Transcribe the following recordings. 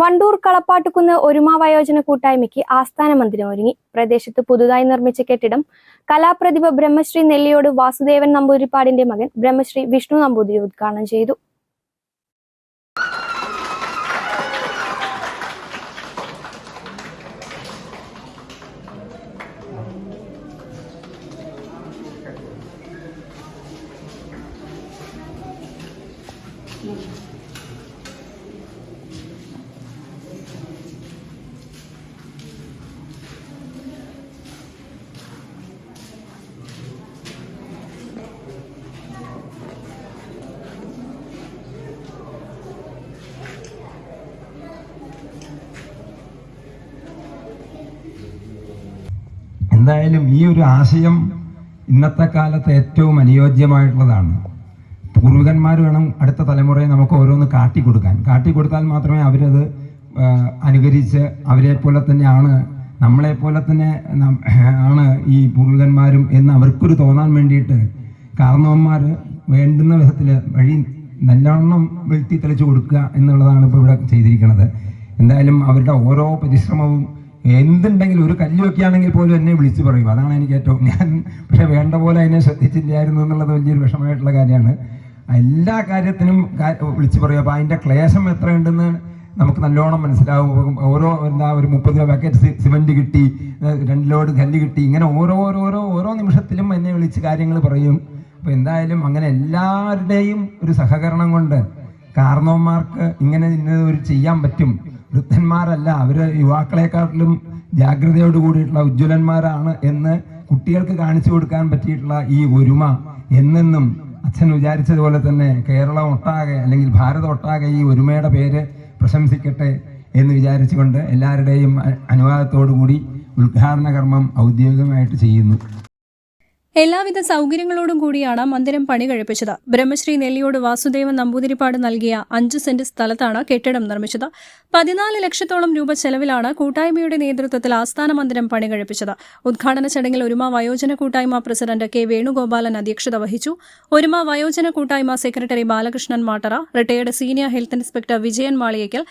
വണ്ടൂർ കളപ്പാട്ടുകുന്ന് ഒരുമ വയോജന കൂട്ടായ്മയ്ക്ക് ആസ്ഥാന മന്ദിരം ഒരുങ്ങി പ്രദേശത്ത് പുതുതായി നിർമ്മിച്ച കെട്ടിടം കലാപ്രതിഭ ബ്രഹ്മശ്രീ നെല്ലിയോട് വാസുദേവൻ നമ്പൂതിരിപ്പാടിന്റെ മകൻ ബ്രഹ്മശ്രീ വിഷ്ണു നമ്പൂതിരി ഉദ്ഘാടനം ചെയ്തു. എന്തായാലും ഈ ഒരു ആശയം ഇന്നത്തെ കാലത്ത് ഏറ്റവും അനുയോജ്യമായിട്ടുള്ളതാണ്. പൂർവികന്മാർ വേണം അടുത്ത തലമുറയെ നമുക്ക് ഓരോന്ന് കാട്ടിക്കൊടുക്കാൻ. കാട്ടിക്കൊടുത്താൽ മാത്രമേ അവരത് അനുകരിച്ച് അവരെ പോലെ തന്നെയാണ് നമ്മളെ പോലെ തന്നെ ആണ് ഈ പൂർവികന്മാരും എന്ന് അവർക്കൊരു തോന്നാൻ വേണ്ടിയിട്ട് കാരണവന്മാർ വേണ്ടുന്ന വിധത്തിൽ വഴി നല്ലവണ്ണം വെളുത്തി തെളിച്ചു കൊടുക്കുക എന്നുള്ളതാണ് ഇപ്പോൾ ഇവിടെ ചെയ്തിരിക്കുന്നത് എന്തായാലും അവരുടെ ഓരോ പരിശ്രമവും എന്തുണ്ടെങ്കിലും ഒരു കല്ലുവൊക്കെയാണെങ്കിൽ പോലും എന്നെ വിളിച്ചു പറയും. അതാണ് എനിക്ക് ഏറ്റവും ഞാൻ പക്ഷെ വേണ്ട പോലെ അതിനെ ശ്രദ്ധിച്ചില്ലായിരുന്നു എന്നുള്ളത് വലിയൊരു വിഷമമായിട്ടുള്ള കാര്യമാണ്. എല്ലാ കാര്യത്തിനും വിളിച്ചു പറയും. അപ്പോൾ അതിന്റെ ക്ലേശം എത്രയുണ്ടെന്ന് നമുക്ക് നല്ലോണം മനസ്സിലാവും. ഓരോ എന്താ ഒരു മുപ്പത് പാക്കറ്റ് സിമെന്റ് കിട്ടി രണ്ട് ലോഡ് കല്ല് കിട്ടി ഇങ്ങനെ ഓരോ ഓരോ ഓരോ നിമിഷത്തിലും എന്നെ വിളിച്ച് കാര്യങ്ങൾ പറയും. അപ്പോൾ എന്തായാലും അങ്ങനെ എല്ലാവരുടെയും ഒരു സഹകരണം കൊണ്ട് കാരണവന്മാർക്ക് ഇങ്ങനെ ഇന്നത് ഒരു ചെയ്യാൻ പറ്റും. വൃദ്ധന്മാരല്ല അവർ യുവാക്കളെക്കാട്ടിലും ജാഗ്രതയോട് കൂടിയിട്ടുള്ള ഉജ്ജ്വലന്മാരാണ് എന്ന് കുട്ടികൾക്ക് കാണിച്ചു കൊടുക്കാൻ പറ്റിയിട്ടുള്ള ഈ ഒരുമ എന്നെന്നും അച്ഛൻ വിചാരിച്ചതുപോലെ തന്നെ കേരളം ഒട്ടാകെ അല്ലെങ്കിൽ ഭാരതം ഒട്ടാകെ ഈ ഒരുമയുടെ പേര് പ്രശംസിക്കട്ടെ എന്ന് വിചാരിച്ചുകൊണ്ട് എല്ലാവരുടെയും അനുവാദത്തോടു കൂടി ഉദ്ഘാടന കർമ്മം ഔദ്യോഗികമായിട്ട് ചെയ്യുന്നു. എല്ലാവിധ സൗകര്യങ്ങളോടും കൂടിയാണ് മന്ദിരം പണി കഴിപ്പിച്ചത്. ബ്രഹ്മശ്രീ നെല്ലിയോട് വാസുദേവൻ നമ്പൂതിരിപ്പാട് നൽകിയ അഞ്ച് സെന്റ് സ്ഥലത്താണ് കെട്ടിടം നിർമ്മിച്ചത്. പതിനാല് ലക്ഷത്തോളം രൂപ ചെലവിലാണ് കൂട്ടായ്മയുടെ നേതൃത്വത്തിൽ ആസ്ഥാന മന്ദിരം പണി കഴിപ്പിച്ചത്. ഉദ്ഘാടന ചടങ്ങിൽ ഒരുമ വയോജന കൂട്ടായ്മ പ്രസിഡന്റ് കെ വേണുഗോപാലൻ അധ്യക്ഷത വഹിച്ചു. ഒരുമ വയോജന കൂട്ടായ്മ secretary Balakrishnan Mattara retired senior health inspector Vijayan Maliyekkal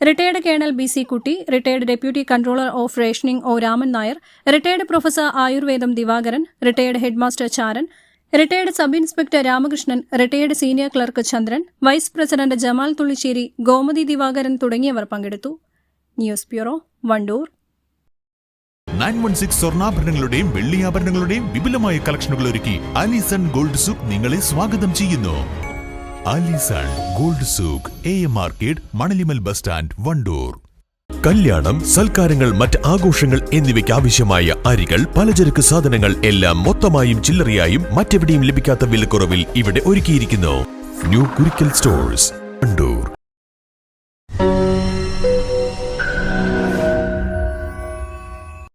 retired colonel B C Kutty retired deputy controller of rationing O Raman Nair retired professor ആയുർവേദം Divakaran retired headmaster Charan retired sub inspector Ramakrishnan retired senior clerk Chandran vice president Jamal Thullissery Gomathi Divakaran തുടങ്ങിയവർ പങ്കെടുത്തു. News bureau Wandoor nine one six സ്വർണാഭരണങ്ങളുടെയും വെള്ളിയാഭരണങ്ങളുടെയും വിപുലമായ കളക്ഷനുകൾ ഒരുക്കി Alison gold souk നിങ്ങളെ സ്വാഗതം ചെയ്യുന്നു. Alison gold souk A M market Manalimal bus stand Wandoor. കല്യാണം സൽക്കാരങ്ങൾ മറ്റ് ആഘോഷങ്ങൾ എന്നിവയ്ക്ക് ആവശ്യമായ അരികൾ പലചരക്ക് സാധനങ്ങൾ എല്ലാം മൊത്തമായും ചില്ലറയായും മറ്റെവിടെയും ലഭിക്കാത്ത വിലക്കുറവിൽ ഇവിടെ ഒരുക്കിയിരിക്കുന്നു. New Kurikkal stores.